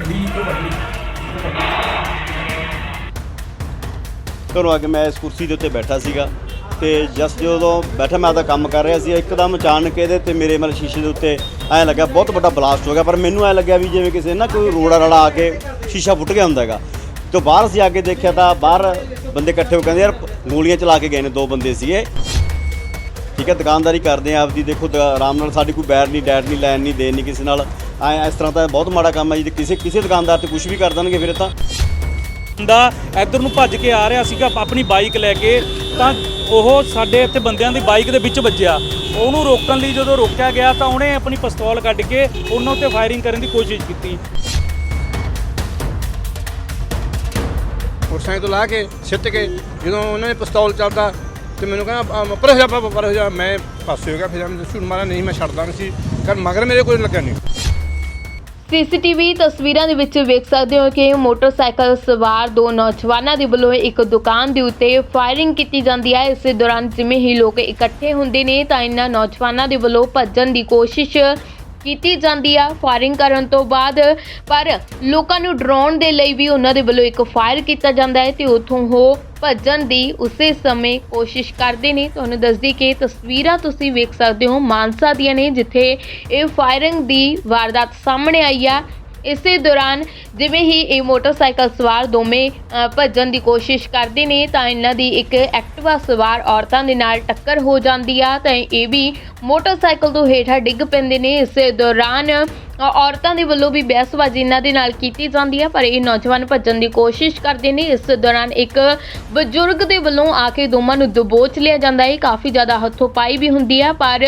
ਗੱਡੀ ਤੋਂ ਵੱਢ ਘਰੋਂ ਆ ਕੇ ਮੈਂ ਇਸ ਕੁਰਸੀ ਦੇ ਉੱਤੇ ਬੈਠਾ ਸੀਗਾ ਤੇ ਜਸਟ ਜਦੋਂ ਬੈਠਾ ਮੈਂ ਆਪਦਾ ਕੰਮ ਕਰ ਰਿਹਾ ਸੀ, ਇੱਕਦਮ ਅਚਾਨਕ ਇਹਦੇ ਤੇ ਮੇਰੇ ਮਤਲਬ ਸ਼ੀਸ਼ੇ ਦੇ ਉੱਤੇ ਐਂ ਲੱਗਾ ਬਹੁਤ ਵੱਡਾ ਬਲਾਸਟ ਹੋ ਗਿਆ, ਪਰ ਮੈਨੂੰ ਐਂ ਲੱਗਿਆ ਵੀ ਜਿਵੇਂ ਕਿਸੇ ਨਾ ਕੋਈ ਰੋੜਾ ਰੜਾ ਆ ਕੇ ਸ਼ੀਸ਼ਾ ਫੁੱਟ ਗਿਆ ਹੁੰਦਾ ਹੈਗਾ। ਤੋਂ ਬਾਹਰ ਅਸੀਂ ਆ ਕੇ ਦੇਖਿਆ ਤਾਂ ਬਾਹਰ ਬੰਦੇ ਇਕੱਠੇ ਹੋ ਕਹਿੰਦੇ, ਯਾਰ, ਗੋਲੀਆਂ ਚਲਾ ਕੇ ਗਏ ਨੇ ਦੋ ਬੰਦੇ ਸੀਗੇ। ਠੀਕ ਹੈ, ਦੁਕਾਨਦਾਰੀ ਕਰਦੇ ਆ, ਆਪਦੀ ਦੇਖੋ ਦ- ਆਰਾਮ ਨਾਲ ਸਾਡੀ ਕੋਈ ਬੈਰ ਨਹੀਂ ਡੈਟ ਨਹੀਂ, ਲੈਣ ਨਹੀਂ, ਦੇਣ ਨਹੀਂ ਕਿਸੇ ਨਾਲ। ਐ ਇਸ ਤਰ੍ਹਾਂ ਤਾਂ ਬਹੁਤ ਮਾੜਾ ਕੰਮ ਹੈ ਜੀ। ਕਿਸੇ ਕਿਸੇ ਦੁਕਾਨਦਾਰ ਤੇ ਕੁਝ ਵੀ ਕਰ ਦੇਣਗੇ ਫਿਰ ਤਾਂ ਬੰਦਾ ਇੱਧਰ ਨੂੰ ਭੱਜ ਕੇ ਆ ਰਿਹਾ ਸੀਗਾ ਆਪਣੀ ਬਾਈਕ ਲੈ ਕੇ ਤਾਂ ਉਹ ਸਾਡੇ ਇੱਥੇ ਬੰਦਿਆਂ ਦੀ ਬਾਈਕ ਦੇ ਵਿੱਚ ਵੱਜਿਆ। ਉਹਨੂੰ ਰੋਕਣ ਲਈ ਜਦੋਂ ਰੋਕਿਆ ਗਿਆ ਤਾਂ ਉਹਨੇ ਆਪਣੀ ਪਿਸਤੌਲ ਕੱਢ ਕੇ ਉਹਨਾਂ ਉੱਤੇ ਫਾਇਰਿੰਗ ਕਰਨ ਦੀ ਕੋਸ਼ਿਸ਼ ਕੀਤੀ। ਮੋਟਰਸਾਈਕਲ ਤੋਂ ਲਾ ਕੇ ਸਿੱਟ ਕੇ ਜਦੋਂ ਉਹਨਾਂ ਨੇ ਪਿਸਤੌਲ ਚੱਲਦਾ ਤੇ ਮੈਨੂੰ ਕਹਿੰਦਾ ਪਰ ਹੋ ਜਾ ਪਰ ਪਰ ਹੋ ਜਾ। ਮੈਂ ਪਾਸੇ ਹੋ ਗਿਆ ਫਿਰ ਮੈਂ ਝੂਠ ਮਾਰਿਆ ਨਹੀਂ ਮੈਂ ਛੱਡਦਾ ਨਹੀਂ ਸੀ। ਕਰ ਮਗਰ ਮੇਰੇ ਕੋਈ ਲੱਗਾ ਨਹੀਂ। ਸੀਸੀਟੀਵੀ ਤਸਵੀਰਾਂ ਦੇ ਵਿੱਚ ਵੇਖ ਸਕਦੇ ਹੋ ਕਿ ਮੋਟਰਸਾਈਕਲ ਸਵਾਰ ਦੋ ਨੌਜਵਾਨਾਂ ਦੇ ਵੱਲੋਂ ਇੱਕ ਦੁਕਾਨ ਦੇ ਉੱਤੇ ਫਾਇਰਿੰਗ ਕੀਤੀ ਜਾਂਦੀ ਹੈ। ਇਸੇ ਦੌਰਾਨ ਜਿਵੇਂ ਹੀ ਲੋਕ ਇਕੱਠੇ ਹੁੰਦੇ ਨੇ ਤਾਂ ਇਹਨਾਂ ਨੌਜਵਾਨਾਂ ਦੇ ਵੱਲੋਂ ਭੱਜਣ ਦੀ ਕੋਸ਼ਿਸ਼ ਕੀਤੀ ਜਾਂਦੀ ਆ ਫਾਇਰਿੰਗ ਕਰਨ ਤੋਂ ਬਾਅਦ। ਪਰ ਲੋਕਾਂ ਨੂੰ ਡਰਾਉਣ ਦੇ ਲਈ ਵੀ ਉਹਨਾਂ ਦੇ ਵੱਲੋਂ ਇੱਕ ਫਾਇਰ ਕੀਤਾ ਜਾਂਦਾ ਹੈ ਤੇ ਉੱਥੋਂ ਉਹ ਭੱਜਣ ਦੀ ਉਸੇ ਸਮੇਂ ਕੋਸ਼ਿਸ਼ ਕਰਦੇ ਨੇ। ਤੁਹਾਨੂੰ ਦੱਸਦੀ ਕਿ ਤਸਵੀਰਾਂ ਤੁਸੀਂ ਵੇਖ ਸਕਦੇ ਹੋ ਮਾਨਸਾ ਦੀਆਂ ਨੇ, ਜਿੱਥੇ ਇਹ ਫਾਇਰਿੰਗ ਦੀ ਵਾਰਦਾਤ ਸਾਹਮਣੇ ਆਈ ਆ। ਇਸੇ ਦੌਰਾਨ ਜਿਵੇਂ ਹੀ ਇਹ ਮੋਟਰਸਾਈਕਲ ਸਵਾਰ ਦੋਵੇਂ ਅ, ਭੱਜਣ ਦੀ ਕੋਸ਼ਿਸ਼ ਕਰਦੇ ਨੇ ਤਾਂ ਇਹਨਾਂ ਦੀ ਇੱਕ ਐਕਟਿਵਾ ਸਵਾਰ ਔਰਤਾਂ ਦੇ ਨਾਲ ਟੱਕਰ ਹੋ ਜਾਂਦੀ ਆ ਤਾਂ ਇਹ ਵੀ ਮੋਟਰਸਾਈਕਲ ਤੋਂ ਹੇਠਾਂ ਡਿੱਗ ਪੈਂਦੇ ਨੇ। ਇਸੇ ਦੌਰਾਨ ਅ, ਔਰਤਾਂ ਦੇ ਵੱਲੋਂ ਵੀ ਬਹਿਸਬਾਜ਼ੀ ਇਹਨਾਂ ਦੇ ਨਾਲ ਕੀਤੀ ਜਾਂਦੀ ਆ ਪਰ ਇਹ ਨੌਜਵਾਨ ਭੱਜਣ ਦੀ ਕੋਸ਼ਿਸ਼ ਕਰਦੇ ਨੇ। ਇਸ ਦੌਰਾਨ ਇੱਕ ਬਜ਼ੁਰਗ ਦੇ ਵੱਲੋਂ ਆ ਕੇ ਦੋਵਾਂ ਨੂੰ ਦਬੋਚ ਲਿਆ ਜਾਂਦਾ ਹੈ ਕਾਫੀ ਜ਼ਿਆਦਾ ਹੱਥੋਂ ਪਾਈ ਵੀ ਹੁੰਦੀ ਆ ਪਰ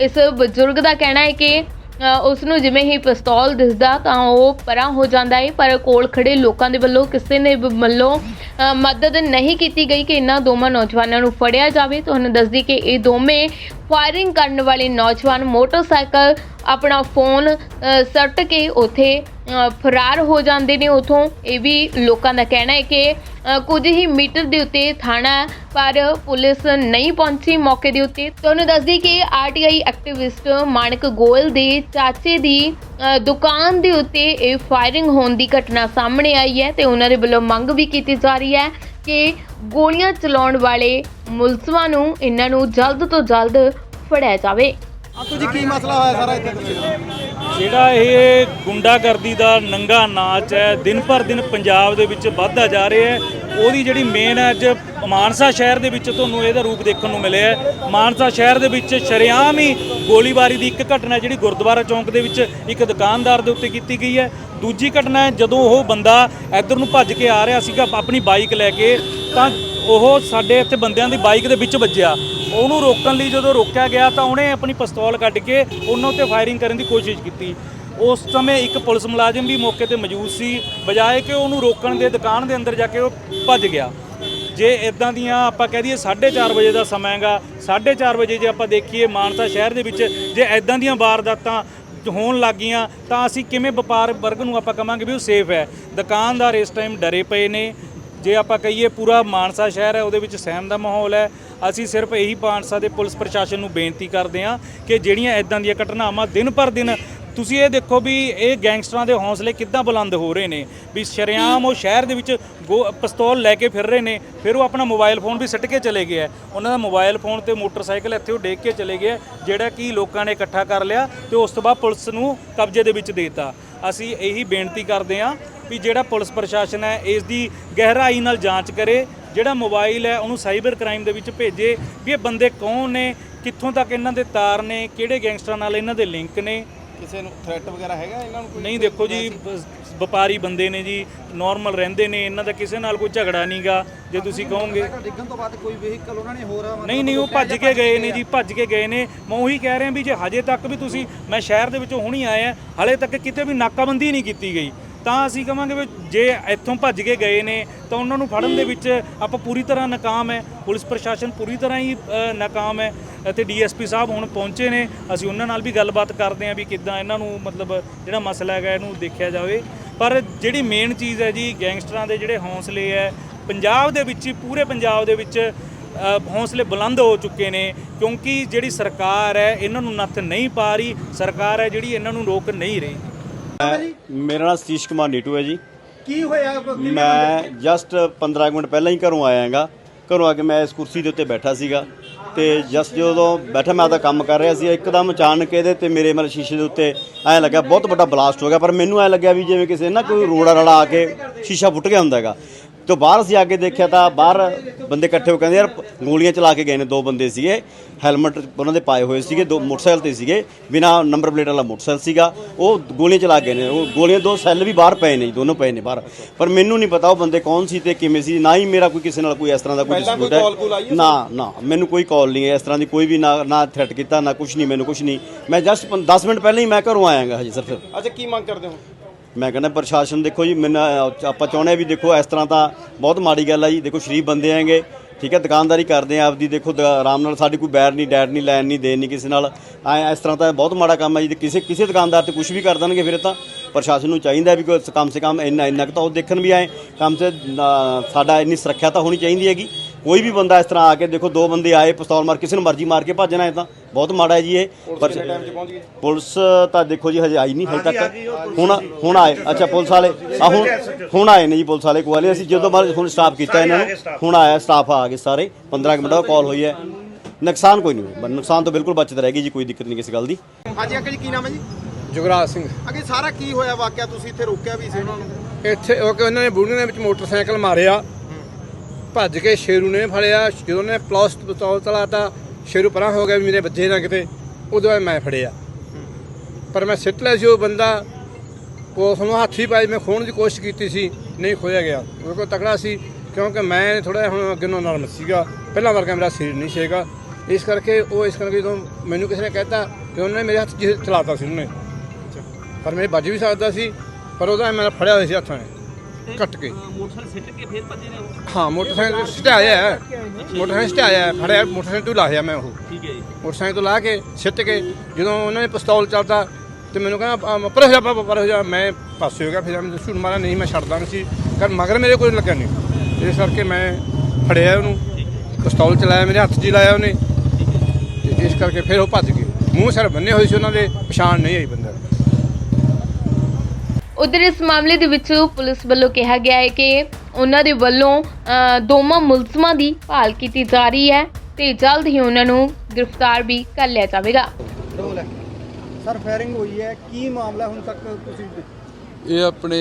ਇਸ ਬਜ਼ੁਰਗ ਦਾ ਕਹਿਣਾ ਹੈ ਕਿ ਉਸ ਨੂੰ ਜਿਵੇਂ ਹੀ ਪਿਸਤੌਲ ਦਿਸਦਾ ਤਾਂ ਉਹ ਪਰਾਂ ਹੋ ਜਾਂਦਾ ਹੈ ਪਰ ਕੋਲ ਖੜੇ ਲੋਕਾਂ ਦੇ ਵੱਲੋਂ ਕਿਸੇ ਨੇ ਵੀ ਵੱਲੋਂ ਮਦਦ ਨਹੀਂ ਕੀਤੀ ਗਈ ਕਿ ਇਹਨਾਂ ਦੋਵਾਂ ਨੌਜਵਾਨਾਂ ਨੂੰ ਫੜਿਆ ਜਾਵੇ। ਤੁਹਾਨੂੰ ਦੱਸਦੀ ਕਿ ਇਹ ਦੋਵੇਂ ਫਾਇਰਿੰਗ ਕਰਨ ਵਾਲੇ ਨੌਜਵਾਨ ਮੋਟਰਸਾਈਕਲ, ਆਪਣਾ ਫੋਨ ਸੱਟ ਕੇ ਉਥੇ ਫਰਾਰ ਹੋ ਜਾਂਦੇ ਨੇ ਉਥੋਂ। ਇਹ ਵੀ ਲੋਕਾਂ ਦਾ ਕਹਿਣਾ ਹੈ ਕਿ ਕੁਝ ਹੀ ਮੀਟਰ ਦੇ ਉੱਤੇ ਥਾਣਾ ਪਰ ਪੁਲਿਸ ਨਹੀਂ ਪਹੁੰਚੀ ਮੌਕੇ ਦੇ ਉੱਤੇ। ਤੁਹਾਨੂੰ ਦੱਸਦੀ ਕਿ ਆਰਟੀਆਈ ਐਕਟਿਵਿਸਟ ਮਾਨਕ ਗੋਇਲ ਦੇ ਚਾਚੇ ਦੀ ਦੁਕਾਨ ਦੇ ਉੱਤੇ ਇਹ ਫਾਇਰਿੰਗ ਹੋਣ ਦੀ ਘਟਨਾ ਸਾਹਮਣੇ ਆਈ ਹੈ ਤੇ ਉਹਨਾਂ ਦੇ ਵੱਲੋਂ ਮੰਗ ਵੀ ਕੀਤੀ ਜਾ ਰਹੀ ਹੈ ਕਿ ਗੋਲੀਆਂ ਚਲਾਉਣ ਵਾਲੇ ਮੁਲਜ਼ਮਾਂ ਨੂੰ ਇਹਨਾਂ ਨੂੰ ਜਲਦ ਤੋਂ ਜਲਦ ਫੜਿਆ ਜਾਵੇ। ਆਪੂ ਜੀ ਕੀ ਮਸਲਾ ਹੋਇਆ ਸਾਰਾ ਇੱਥੇ? ਜਿਹੜਾ ਇਹ ਗੁੰਡਾਗਰਦੀ ਦਾ ਨੰਗਾ ਨਾਚ ਹੈ, ਦਿਨ ਪਰ ਦਿਨ ਪੰਜਾਬ ਦੇ ਵਿੱਚ ਵੱਧਦਾ ਜਾ ਰਿਹਾ ਹੈ। ਉਹਦੀ ਜਿਹੜੀ ਮੇਨ ਹੈ, ਅੱਜ ਮਾਨਸਾ ਸ਼ਹਿਰ ਦੇ ਵਿੱਚ ਤੁਹਾਨੂੰ ਇਹਦਾ ਰੂਪ ਦੇਖਣ ਨੂੰ ਮਿਲਿਆ ਹੈ। ਮਾਨਸਾ ਸ਼ਹਿਰ ਦੇ ਵਿੱਚ ਸ਼ਰੇਆਮ ਹੀ ਗੋਲੀਬਾਰੀ ਦੀ ਇੱਕ ਘਟਨਾ ਜਿਹੜੀ ਗੁਰਦੁਆਰਾ ਚੌਂਕ ਦੇ ਵਿੱਚ ਇੱਕ ਦੁਕਾਨਦਾਰ ਦੇ ਉੱਤੇ ਕੀਤੀ ਗਈ ਹੈ। ਦੂਜੀ ਘਟਨਾ ਹੈ, ਜਦੋਂ ਉਹ ਬੰਦਾ ਇੱਧਰ ਨੂੰ ਭੱਜ ਕੇ ਆ ਰਿਹਾ ਸੀਗਾ, ਆਪਣੀ ਬਾਈਕ ਲੈ ਕੇ, ਤਾਂ ਉਹ ਸਾਡੇ ਇੱਥੇ ਬੰਦਿਆਂ ਦੀ ਬਾਈਕ ਦੇ ਵਿੱਚ ਵੱਜਿਆ। ਉਹਨੂੰ ਰੋਕਣ ਲਈ ਜਦੋਂ ਰੋਕਿਆ ਗਿਆ ਤਾਂ ਉਹਨੇ ਆਪਣੀ ਪਿਸਤੌਲ ਕੱਢ ਕੇ ਉਹਨਾਂ ਉੱਤੇ ਫਾਇਰਿੰਗ ਕਰਨ ਦੀ ਕੋਸ਼ਿਸ਼ ਕੀਤੀ। ਉਸ ਸਮੇਂ ਇੱਕ ਪੁਲਿਸ ਮੁਲਾਜ਼ਮ ਵੀ ਮੌਕੇ ਤੇ ਮੌਜੂਦ ਸੀ। ਬਜਾਏ ਕਿ ਉਹਨੂੰ ਰੋਕਣ ਦੇ ਦੁਕਾਨ ਦੇ ਅੰਦਰ ਜਾ ਕੇ ਉਹ ਭੱਜ ਗਿਆ। ਜੇ ਇਦਾਂ ਦੀਆਂ ਆਪਾਂ ਕਹਿ ਦਈਏ 4:30 ਵਜੇ ਦਾ ਸਮਾਂ ਹੈਗਾ 4:30 ਵਜੇ ਜੇ ਆਪਾਂ ਦੇਖੀਏ ਮਾਨਸਾ ਸ਼ਹਿਰ ਦੇ ਵਿੱਚ ਜੇ ਇਦਾਂ ਦੀਆਂ ਵਾਰਦਾਤਾਂ ਹੋਣ ਲੱਗੀਆਂ ਤਾਂ ਅਸੀਂ ਕਿਵੇਂ ਵਪਾਰ ਵਰਗ ਨੂੰ ਆਪਾਂ ਕਵਾਂਗੇ ਵੀ ਉਹ ਸੇਫ ਹੈ। ਦੁਕਾਨਦਾਰ ਇਸ ਟਾਈਮ ਡਰੇ ਪਏ ਨੇ। ਜੇ ਆਪਾਂ ਕਹੀਏ ਪੂਰਾ ਮਾਨਸਾ ਸ਼ਹਿਰ ਹੈ, ਉਹਦੇ ਵਿੱਚ ਸਹਿਮ ਦਾ ਮਾਹੌਲ ਹੈ। ਅਸੀਂ ਸਿਰਫ ਇਹੀ ਮਾਨਸਾ ਦੇ ਪੁਲਿਸ ਪ੍ਰਸ਼ਾਸਨ ਨੂੰ ਬੇਨਤੀ ਕਰਦੇ ਹਾਂ ਕਿ ਜਿਹੜੀਆਂ ਇਦਾਂ ਦੀਆਂ ਘਟਨਾਵਾਂ ਦਿਨ ਪਰ ਦਿਨ, ਤੁਸੀਂ ਇਹ ਦੇਖੋ ਵੀ ਇਹ ਗੈਂਗਸਟਰਾਂ ਦੇ ਹੌਸਲੇ ਕਿੱਦਾਂ ਬੁਲੰਦ ਹੋ ਰਹੇ ਨੇ, ਵੀ ਸ਼ਰੇਆਮ ਉਹ ਸ਼ਹਿਰ ਦੇ ਵਿੱਚ ਗੋ- ਪਿਸਤੌਲ ਲੈ ਕੇ ਫਿਰ ਰਹੇ ਨੇ, ਫਿਰ ਉਹ ਆਪਣਾ ਮੋਬਾਈਲ ਫੋਨ ਵੀ ਸਿੱਟ ਕੇ ਚਲੇ ਗਏ ਉਹਨਾਂ ਦਾ ਮੋਬਾਈਲ ਫੋਨ ਤੇ ਮੋਟਰਸਾਈਕਲ ਇੱਥੇ ਉਹ ਡੇਕ ਕੇ ਚਲੇ ਗਏ ਜਿਹੜਾ ਕਿ ਲੋਕਾਂ ਨੇ ਇਕੱਠਾ ਕਰ ਲਿਆ ਤੇ ਉਸ ਤੋਂ ਬਾਅਦ ਪੁਲਿਸ ਨੂੰ ਕਬਜ਼ੇ ਦੇ ਵਿੱਚ ਦੇਤਾ। ਅਸੀਂ ਇਹੀ ਬੇਨਤੀ ਕਰਦੇ ਹਾਂ ਵੀ ਜਿਹੜਾ ਪੁਲਿਸ ਪ੍ਰਸ਼ਾਸਨ ਹੈ, ਇਸ ਦੀ ਗਹਿਰਾਈ ਨਾਲ ਜਾਂਚ ਕਰੇ ਜਿਹੜਾ ਮੋਬਾਈਲ ਹੈ ਉਹਨੂੰ ਸਾਈਬਰ ਕ੍ਰਾਈਮ ਦੇ ਵਿੱਚ ਭੇਜੇ ਵੀ ਇਹ ਬੰਦੇ ਕੌਣ ਨੇ ਕਿੱਥੋਂ ਤੱਕ ਇਹਨਾਂ ਦੇ ਤਾਰ ਨੇ ਕਿਹੜੇ ਗੈਂਗਸਟਰਾਂ ਨਾਲ ਇਹਨਾਂ ਦੇ ਲਿੰਕ ਨੇ? ਕਿਸੇ ਨੂੰ ਥ੍ਰੈਟ ਵਗੈਰਾ ਹੈਗਾ ਇਹਨਾਂ ਨੂੰ ਨਹੀਂ ਦੇਖੋ ਜੀ ਵਪਾਰੀ ਬੰਦੇ ਨੇ ਜੀ ਨਾਰਮਲ ਰਹਿੰਦੇ ਨੇ ਇਹਨਾਂ ਦਾ ਕਿਸੇ ਨਾਲ ਕੋਈ ਝਗੜਾ ਨਹੀਂਗਾ ਜੇ ਤੁਸੀਂ ਕਹੋਗੇ। ਡਿੱਗਣ ਤੋਂ ਬਾਅਦ ਕੋਈ ਵਹੀਕਲ ਉਹਨਾਂ ਨੇ ਹੋਰ ਨਹੀਂ ਨਹੀਂ ਉਹ ਭੱਜ ਕੇ ਗਏ ਨੇ ਜੀ ਭੱਜ ਕੇ ਗਏ ਨੇ। ਮੈਂ ਉਹੀ ਕਹਿ ਰਿਹਾ ਵੀ ਜੇ ਹਜੇ ਤੱਕ ਵੀ ਤੁਸੀਂ ਮੈਂ ਸ਼ਹਿਰ ਦੇ ਵਿੱਚੋਂ ਹੁਣੀ ਆਇਆ ਹਲੇ ਤੱਕ ਕਿਤੇ ਵੀ ਨਾਕਾਬੰਦੀ ਨਹੀਂ ਕੀਤੀ ਗਈ। ਤਾਂ ਅਸੀਂ ਕਹਾਂਗੇ ਵੀ ਜੇ ਇੱਥੋਂ ਭੱਜ ਕੇ ਗਏ ਨੇ ਤਾਂ ਉਹਨਾਂ ਨੂੰ ਫੜਨ ਦੇ ਵਿੱਚ ਆਪਾਂ ਪੂਰੀ ਤਰ੍ਹਾਂ ਨਾਕਾਮ ਹੈ। ਪੁਲਿਸ ਪ੍ਰਸ਼ਾਸਨ ਪੂਰੀ ਤਰ੍ਹਾਂ ਹੀ ਨਾਕਾਮ ਹੈ ਅਤੇ ਡੀਐਸਪੀ ਸਾਹਿਬ ਹੁਣ ਪਹੁੰਚੇ ਨੇ। ਅਸੀਂ ਉਹਨਾਂ ਨਾਲ ਵੀ ਗੱਲਬਾਤ ਕਰਦੇ ਹਾਂ ਵੀ ਕਿੱਦਾਂ ਇਹਨਾਂ ਨੂੰ ਮਤਲਬ ਜਿਹੜਾ ਮਸਲਾ ਹੈਗਾ ਇਹਨੂੰ ਦੇਖਿਆ ਜਾਵੇ। ਪਰ ਜਿਹੜੀ ਮੇਨ ਚੀਜ਼ ਹੈ ਜੀ ਗੈਂਗਸਟਰਾਂ ਦੇ ਜਿਹੜੇ ਹੌਸਲੇ ਹੈ ਪੰਜਾਬ ਦੇ ਵਿੱਚ ਹੀ ਪੂਰੇ ਪੰਜਾਬ ਦੇ ਵਿੱਚ ਅ, ਹੌਸਲੇ ਬੁਲੰਦ ਹੋ ਚੁੱਕੇ ਨੇ। ਕਿਉਂਕਿ ਜਿਹੜੀ ਸਰਕਾਰ ਹੈ ਇਹਨਾਂ ਨੂੰ ਨੱਥ ਨਹੀਂ ਪਾ ਰਹੀ। ਸਰਕਾਰ ਹੈ ਜਿਹੜੀ ਇਹਨਾਂ ਨੂੰ ਰੋਕ ਨਹੀਂ ਰਹੀ। ਮੇਰਾ ਨਾਮ ਸਤੀਸ਼ ਕੁਮਾਰ ਨੀਟੂ ਹੈ ਜੀ। ਕੀ ਹੋਇਆ? ਮੈਂ ਜਸਟ 15 ਕੁ ਮਿੰਟ ਪਹਿਲਾਂ ਹੀ ਘਰੋਂ ਆਇਆਗਾ ਘਰੋਂ ਆ ਕੇ ਮੈਂ ਇਸ ਕੁਰਸੀ ਦੇ ਉੱਤੇ ਬੈਠਾ ਸੀਗਾ ਤੇ ਜਸਟ ਜਦੋਂ ਬੈਠਾ ਮੈਂ ਆਪਦਾ ਕੰਮ ਕਰ ਰਿਹਾ ਸੀ ਇੱਕਦਮ ਅਚਾਨਕ ਇਹਦੇ ਤੇ ਮੇਰੇ ਮਤਲਬ ਸ਼ੀਸ਼ੇ ਦੇ ਉੱਤੇ ਐਂ ਲੱਗਾ ਬਹੁਤ ਵੱਡਾ ਬਲਾਸਟ ਹੋ ਗਿਆ। ਪਰ ਮੈਨੂੰ ਐਂ ਲੱਗਿਆ ਵੀ ਜਿਵੇਂ ਕਿਸੇ ਨੇ ਨਾ ਕੋਈ ਰੋੜਾ ਰੜਾ ਆ ਕੇ ਸ਼ੀਸ਼ਾ ਫੁੱਟ ਗਿਆ ਹੁੰਦਾ ਹੈਗਾ। ਤੋਂ ਬਾਹਰ ਅਸੀਂ ਆ ਕੇ ਦੇਖਿਆ ਤਾਂ ਬਾਹਰ ਬੰਦੇ ਇਕੱਠੇ ਹੋ ਕਹਿੰਦੇ ਯਾਰ ਗੋਲੀਆਂ ਚਲਾ ਕੇ ਗਏ ਨੇ ਦੋ ਬੰਦੇ ਸੀਗੇ। ਹੈਲਮਟ ਉਹਨਾਂ ਦੇ ਪਾਏ ਹੋਏ ਸੀਗੇ ਦੋ ਮੋਟਰਸਾਈਕਲ ਤੇ ਸੀਗੇ। ਬਿਨਾ ਨੰਬਰ ਪਲੇਟ ਵਾਲਾ ਮੋਟਰਸਾਈਕਲ ਸੀਗਾ। ਉਹ ਗੋਲੀਆਂ ਚਲਾ ਕੇ ਗਏ ਨੇ। ਉਹ ਗੋਲੀਆਂ ਦੋ ਸੈੱਲ ਵੀ ਬਾਹਰ ਪਏ ਨੇ ਜੀ, ਦੋਨੋਂ ਪਏ ਨੇ ਬਾਹਰ। ਪਰ ਮੈਨੂੰ ਨਹੀਂ ਪਤਾ ਉਹ ਬੰਦੇ ਕੌਣ ਸੀ ਤੇ ਕਿਵੇਂ ਸੀ। ਨਾ ਹੀ ਮੇਰਾ ਕੋਈ ਕਿਸੇ ਨਾਲ ਕੋਈ ਇਸ ਤਰ੍ਹਾਂ ਦਾ ਕੋਈ ਪਹਿਲਾਂ ਕੋਈ call ਆਈ ਹੈ ਨਾ ਨਾ ਮੈਨੂੰ ਕੋਈ ਕਾਲ ਨਹੀਂ ਹੈ। ਇਸ ਤਰ੍ਹਾਂ ਦੀ ਕੋਈ ਵੀ ਨਾ ਨਾ ਥ੍ਰੈਟ ਕੀਤਾ ਨਾ ਕੁਝ ਨਹੀਂ ਮੈਨੂੰ ਕੁਝ ਨਹੀਂ। ਮੈਂ ਜਸਟ 10 ਮਿੰਟ ਪਹਿਲਾਂ ਹੀ ਮੈਂ ਘਰੋਂ ਆਇਆਗਾ ਹਜੇ ਸਿਰਫ। ਅੱਛਾ ਕੀ ਮੰਗ ਕਰਦੇ ਹੋ? ਮੈਂ ਕਹਿੰਦਾ ਪ੍ਰਸ਼ਾਸਨ ਦੇਖੋ ਜੀ ਮੈਨੂੰ ਆਪਾਂ ਚਾਹੁੰਦੇ ਹਾਂ ਵੀ ਦੇਖੋ ਇਸ ਤਰ੍ਹਾਂ ਤਾਂ ਬਹੁਤ ਮਾੜੀ ਗੱਲ ਆ ਜੀ। ਦੇਖੋ ਸ਼ਰੀਫ ਬੰਦੇ ਆਂਗੇ ਠੀਕ ਹੈ ਦੁਕਾਨਦਾਰੀ ਕਰਦੇ ਆ ਆਪਦੀ। ਦੇਖੋ ਦ- ਆਰਾਮ ਨਾਲ ਸਾਡੀ ਕੋਈ ਬੈਰ ਨਹੀਂ ਡੈਟ ਨਹੀਂ ਲੈਣ ਨਹੀਂ ਦੇਣ ਨਹੀਂ ਕਿਸੇ ਨਾਲ। ਐ ਇਸ ਤਰ੍ਹਾਂ ਤਾਂ ਬਹੁਤ ਮਾੜਾ ਕੰਮ ਹੈ ਜੀ। ਤੇ ਕਿਸੇ ਕਿਸੇ ਦੁਕਾਨਦਾਰ ਤੇ ਕੁਝ ਵੀ ਕਰ ਦੇਣਗੇ ਫਿਰ ਤਾਂ ਪ੍ਰਸ਼ਾਸਨ ਨੂੰ ਚਾਹੀਦਾ ਵੀ ਕੋਈ ਕਮ ਸੇ ਕਮ ਇੰਨਾ ਇੰਨਾ ਕੁ ਤਾਂ ਉਹ ਦੇਖਣ ਵੀ ਆਏ। ਕਮ ਸੇ ਅਹ, ਸਾਡਾ ਇੰਨੀ ਸੁਰੱਖਿਆ ਤਾਂ ਹੋਣੀ ਚਾਹੀਦੀ ਹੈਗੀ। ਕੋਈ ਵੀ ਬੰਦਾ ਇਸ ਤਰ੍ਹਾਂ ਆ ਕੇ ਦੇਖੋ ਦੋ ਬੰਦੇ ਆਏ ਪਿਸਤੌਲ ਮਾਰ ਕਿਸੇ ਨੂੰ ਮਰਜ਼ੀ ਮਾਰ ਕੇ ਭੱਜਣਾ ਹੈ ਤਾਂ। ਬਹੁਤ ਮਾੜਾ ਹੈ ਜੀ ਇਹ। ਪਰ ਪੁਲਿਸ ਤਾਂ ਦੇਖੋ ਜੀ ਹਜੇ ਆਈ ਨਹੀਂ ਹਜੇ ਤੱਕ। ਹੁਣ ਹੁਣ ਆਏ। ਅੱਛਾ ਪੁਲਿਸ ਵਾਲੇ। ਆ ਹੁਣ ਹੁਣ ਆਏ ਨੇ ਜੀ ਪੁਲਿਸ ਵਾਲੇ ਕੋਲ। ਅਸੀਂ ਜਦੋਂ ਬਾਅਦ ਹੁਣ ਸਟਾਫ ਕੀਤਾ ਇਹਨਾਂ ਨੂੰ। ਹੁਣ ਆਇਆ ਸਟਾਫ ਆ ਗਏ ਸਾਰੇ। 15 ਕੁ ਮਿੰਟ ਦਾ ਕਾਲ ਹੋਈ ਹੈ। ਨੁਕਸਾਨ ਕੋਈ ਨਹੀਂ ਨੁਕਸਾਨ ਤੋਂ ਬਿਲਕੁਲ ਬਚਤ ਰਹੇਗੀ ਜੀ ਕੋਈ ਦਿੱਕਤ ਨਹੀਂ ਕਿਸੇ ਗੱਲ ਦੀ। ਹਾਂਜੀ ਅੰਕਲ ਜੀ ਕੀ ਨਾਮ ਹੈ ਜੀ? ਜੁਗਰਾਜ ਸਿੰਘ। ਅੱਗੇ ਸਾਰਾ ਕੀ ਹੋਇਆ? ਵਾਕਿਆ ਤੁਸੀਂ ਇੱਥੇ ਰੋਕਿਆ ਵੀ ਸੀ? ਉਹਨਾਂ ਨੂੰ ਇੱਥੇ ਉਹ ਕਿ ਉਹਨਾਂ ਨੇ ਬੁੜੀਆਂ ਦੇ ਵਿੱਚ ਮੋਟਰਸਾਈਕਲ ਮਾਰਿਆ। ਭੱਜ ਕੇ ਸ਼ੇਰੂ ਨੇ ਫੜਿਆ, ਜਦੋਂ ਉਹਨੇ ਪਲਾਸਟ ਪਿਸਤੌਲ ਚਲਾਤਾ ਸ਼ੇਰੂ ਪਰਾਂ ਹੋ ਗਿਆ ਵੀ ਮੇਰੇ ਬੱਜੇ ਨਾ ਕਿਤੇ, ਉਦੋਂ ਬਾਅਦ ਮੈਂ ਫੜਿਆ। ਪਰ ਮੈਂ ਸਿੱਟ ਲਿਆ ਸੀ ਉਹ ਬੰਦਾ ਪੁਲਿਸ ਨੂੰ ਹੱਥ ਹੀ ਪਾਈ ਮੈਂ ਖੋਣ ਦੀ ਕੋਸ਼ਿਸ਼ ਕੀਤੀ ਸੀ, ਨਹੀਂ ਖੋਇਆ ਗਿਆ। ਉਹ ਕੋਲ ਤਕੜਾ ਸੀ, ਕਿਉਂਕਿ ਮੈਂ ਥੋੜਾ ਹੁਣ ਅੱਗੇ ਨੂੰ ਨਰਮ ਸੀਗਾ। ਪਹਿਲਾਂ ਵਰਗਾ ਮੇਰਾ ਸਰੀਰ ਨਹੀਂ ਸੀਗਾ ਇਸ ਕਰਕੇ ਉਹ, ਇਸ ਕਰਕੇ ਜਦੋਂ ਮੈਨੂੰ ਕਿਸੇ ਨੇ ਕਹਿਤਾ ਕਿ ਉਹਨੇ ਮੇਰੇ ਹੱਥ 'ਚ ਚਲਾਤਾ ਸੀ ਉਹਨੇ। ਪਰ ਮੇਰੇ ਵੱਜ ਵੀ ਸਕਦਾ ਸੀ, ਪਰ ਉਹਦਾ ਮੈਂ ਫੜਿਆ ਹੋਇਆ ਸੀ ਹੱਥਾਂ ਨੇ ਕੱਟ ਕੇ। ਮੋਟਰਸਾਈਕਲ ਸਿੱਟ ਕੇ ਫੇਰ ਭੱਜੇ ਨੇ ਹਾਂ ਮੋਟਰਸਾਈਕਲ ਸਟਾਇਆ ਹੈ। ਮੋਟਰਸਾਈਕਲ ਸਟਾਇਆ ਹੈ ਫੜਿਆ ਮੋਟਰਸਾਈਕਲ ਤੋਂ ਲਾਹਿਆ ਮੈਂ ਉਹ। ਠੀਕ ਹੈ ਜੀ। ਮੋਟਰਸਾਈਕਲ ਤੋਂ ਲਾ ਕੇ ਸਿੱਟ ਕੇ ਜਦੋਂ ਉਹਨਾਂ ਨੇ ਪਿਸਤੌਲ ਚੱਲਦਾ ਤੇ ਮੈਨੂੰ ਕਹਿੰਦਾ ਪਰ ਹੋ ਜਾ ਪਰ ਹੋ ਜਾ ਮੈਂ ਪਾਸੇ ਹੋ ਗਿਆ ਫਿਰ ਮੈਂ ਝੂਠ ਮਾਰਾ ਨਹੀਂ ਮੈਂ ਛੱਡਦਾ ਨਹੀਂ ਸੀ। ਕਰ ਮਗਰ ਮੇਰੇ ਕੋਈ ਲੱਗਾ ਨਹੀਂ। ਇਸ ਕਰਕੇ ਮੈਂ ਫੜਿਆ ਉਹਨੂੰ। ਪਿਸਤੌਲ ਚਲਾਇਆ ਮੇਰੇ ਹੱਥ 'ਚ ਹੀ ਲਾਇਆ ਉਹਨੇ। ਇਸ ਕਰਕੇ ਫਿਰ ਉਹ ਭੱਜ ਗਏ। ਮੂੰਹ ਸਿਰ ਬੰਨੇ ਹੋਏ ਸੀ ਉਹਨਾਂ ਦੇ ਪਛਾਣ ਨਹੀਂ ਆਈ ਬੰਦਾ ਉਧਰ ਇਸ ਮਾਮਲੇ ਦੇ ਵਿੱਚ ਪੁਲਿਸ ਵੱਲੋਂ ਕਿਹਾ ਗਿਆ ਹੈ ਕਿ ਉਹਨਾਂ ਦੇ ਵੱਲੋਂ ਦੋਵਾਂ ਮੁਲਜ਼ਮਾਂ ਦੀ ਭਾਲ ਕੀਤੀ ਜਾ ਰਹੀ ਹੈ ਤੇ ਜਲਦ ਹੀ ਉਹਨਾਂ ਨੂੰ ਗ੍ਰਿਫਤਾਰ ਵੀ ਕਰ ਲਿਆ ਜਾਵੇਗਾ। ਸਰ ਫਾਇਰਿੰਗ ਹੋਈ ਹੈ। ਕੀ ਮਾਮਲਾ ਹੁਣ ਤੱਕ ਤੁਸੀਂ ਇਹ ਆਪਣੇ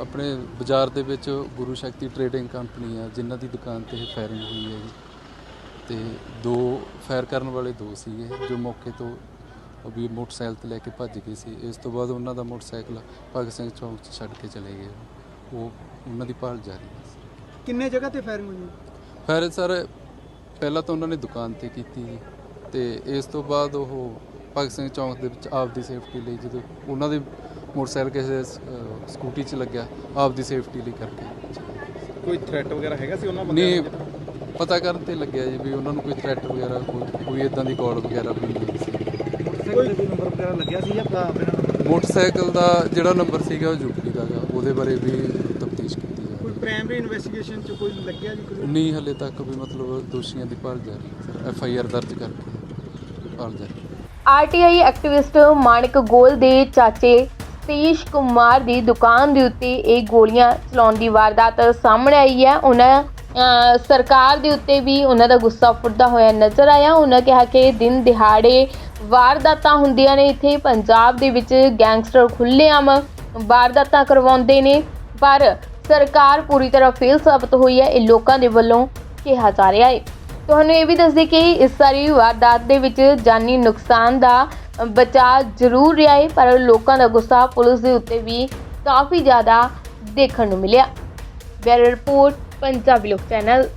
ਆਪਣੇ ਬਾਜ਼ਾਰ ਦੇ ਵਿੱਚ ਗੁਰੂ ਸ਼ਕਤੀ ਟਰੇਡਿੰਗ ਕੰਪਨੀ ਆ ਜਿਨ੍ਹਾਂ ਦੀ ਦੁਕਾਨ ਤੇ ਇਹ ਫਾਇਰਿੰਗ ਹੋਈ ਹੈ ਜੀ ਤੇ ਦੋ ਫਾਇਰ ਕਰਨ ਵਾਲੇ ਦੋ ਸੀਗੇ ਜੋ ਮੌਕੇ ਤੋਂ ਉਹ ਵੀ ਮੋਟਰਸਾਈਕਲ ਤੇ ਲੈ ਕੇ ਭੱਜ ਗਏ ਸੀ। ਇਸ ਤੋਂ ਬਾਅਦ ਉਹਨਾਂ ਦਾ ਮੋਟਰਸਾਈਕਲ ਭਗਤ ਸਿੰਘ ਚੌਂਕ 'ਚ ਛੱਡ ਕੇ ਚਲੇ ਗਏ। ਉਹ ਉਹਨਾਂ ਦੀ ਭਾਲ ਜਾਰੀ ਹੈ। ਕਿੰਨੇ ਜਗ੍ਹਾ ਤੇ ਫਾਇਰਿੰਗ ਹੋਈ ਹੈ? ਫਾਇਰ ਸਰ ਪਹਿਲਾਂ ਤਾਂ ਉਹਨਾਂ ਨੇ ਦੁਕਾਨ ਤੇ ਕੀਤੀ ਜੀ। ਤੇ ਇਸ ਤੋਂ ਬਾਅਦ ਉਹ ਭਗਤ ਸਿੰਘ ਚੌਂਕ ਦੇ ਵਿੱਚ ਆਪਦੀ ਸੇਫਟੀ ਲਈ ਜਦੋਂ ਉਹਨਾਂ ਦੇ ਮੋਟਰਸਾਈਕਲ ਕਿਸੇ ਅਹ, ਸਕੂਟੀ 'ਚ ਲੱਗਿਆ ਆਪਦੀ ਸੇਫਟੀ ਲਈ ਕਰਕੇ ਕੋਈ ਥ੍ਰੈਟ ਵਗੈਰਾ ਹੈਗਾ ਸੀ ਉਹਨਾਂ ਨਹੀਂ ਪਤਾ ਕਰਨ ਤੇ ਲੱਗਿਆ ਜੀ ਵੀ ਉਹਨਾਂ ਨੂੰ ਕੋਈ ਥ੍ਰੈਟ ਵਗੈਰਾ ਕੋਈ ਕੋਈ ਇਦਾਂ ਦੀ ਕਾਲ ਵਗੈਰਾ ਵੀ ਨਹੀਂ ਸੀ। ਕੋਈ ਨੰਬਰ ਵਗੈਰਾ ਲੱਗਿਆ ਸੀ ਜਾਂ ਬਿਨਾਂ ਮੋਟਰਸਾਈਕਲ ਦਾ ਜਿਹੜਾ ਨੰਬਰ ਸੀਗਾ ਉਹ ਯੂਪੀ ਦਾ ਗਾ ਉਹਦੇ ਬਾਰੇ ਵੀ ਤਫਤੀਸ਼ ਕੀਤੀ ਜਾ ਕੋਈ ਪ੍ਰਾਇਮਰੀ ਇਨਵੈਸਟੀਗੇਸ਼ਨ ਚ ਕੋਈ ਲੱਗਿਆ ਜੀ ਕੋਈ? ਨਹੀਂ ਹਲੇ ਤੱਕ ਵੀ ਮਤਲਬ ਦੋਸ਼ੀਆਂ ਦੀ ਭਾਲ ਜਾਰੀ ਹੈ। ਸਰ ਐਫ ਆਈ ਆਰ ਦਰਜ ਕਰਕੇ ਭਾਲ ਜਾਰੀ ਆਰਟੀਆਈ ਐਕਟਿਵਿਸਟ ਮਾਨਕ ਗੋਲ ਦੇ ਚਾਚੇ ਸਤੀਸ਼ ਕੁਮਾਰ ਦੀ ਦੁਕਾਨ ਦੇ ਉੱਤੇ ਇਹ ਗੋਲੀਆਂ ਚਲਾਉਣ ਦੀ ਵਾਰਦਾਤ ਸਾਹਮਣੇ ਆਈ ਹੈ। ਉਹਨਾਂ ਸਰਕਾਰ ਦੇ ਉੱਤੇ ਵੀ ਉਹਨਾਂ ਦਾ ਗੁੱਸਾ ਫੁੱਟਦਾ ਹੋਇਆ ਨਜ਼ਰ ਆਇਆ। ਉਹਨਾਂ ਕਿਹਾ ਕਿ ਦਿਨ ਦਿਹਾੜੇ ਵਾਰਦਾਤਾਂ ਹੁੰਦੀਆਂ ਨੇ ਇੱਥੇ। ਪੰਜਾਬ ਦੇ ਵਿੱਚ ਗੈਂਗਸਟਰ ਖੁੱਲ੍ਹੇਆਮ ਵਾਰਦਾਤਾਂ ਕਰਵਾਉਂਦੇ ਨੇ, ਪਰ ਸਰਕਾਰ ਪੂਰੀ ਤਰ੍ਹਾਂ ਫੇਲ ਸਾਬਤ ਹੋਈ ਹੈ। ਇਹ ਲੋਕਾਂ ਦੇ ਵੱਲੋਂ ਕਿਹਾ ਜਾ ਰਿਹਾ ਹੈ। ਤੁਹਾਨੂੰ ਇਹ ਵੀ ਦੱਸਦੇ ਕਿ ਇਸ ਸਾਰੀ ਵਾਰਦਾਤ ਦੇ ਵਿੱਚ ਜਾਨੀ ਨੁਕਸਾਨ ਦਾ ਬਚਾਅ ਜ਼ਰੂਰ ਰਿਹਾ ਹੈ, ਪਰ ਲੋਕਾਂ ਦਾ ਗੁੱਸਾ ਪੁਲਿਸ ਦੇ ਉੱਤੇ ਵੀ ਕਾਫੀ ਜ਼ਿਆਦਾ ਦੇਖਣ ਨੂੰ ਮਿਲਿਆ। ਬੈਰ ਰਿਪੋਰਟ, ਪੰਜਾਬੀ ਲੋਕ ਚੈਨਲ।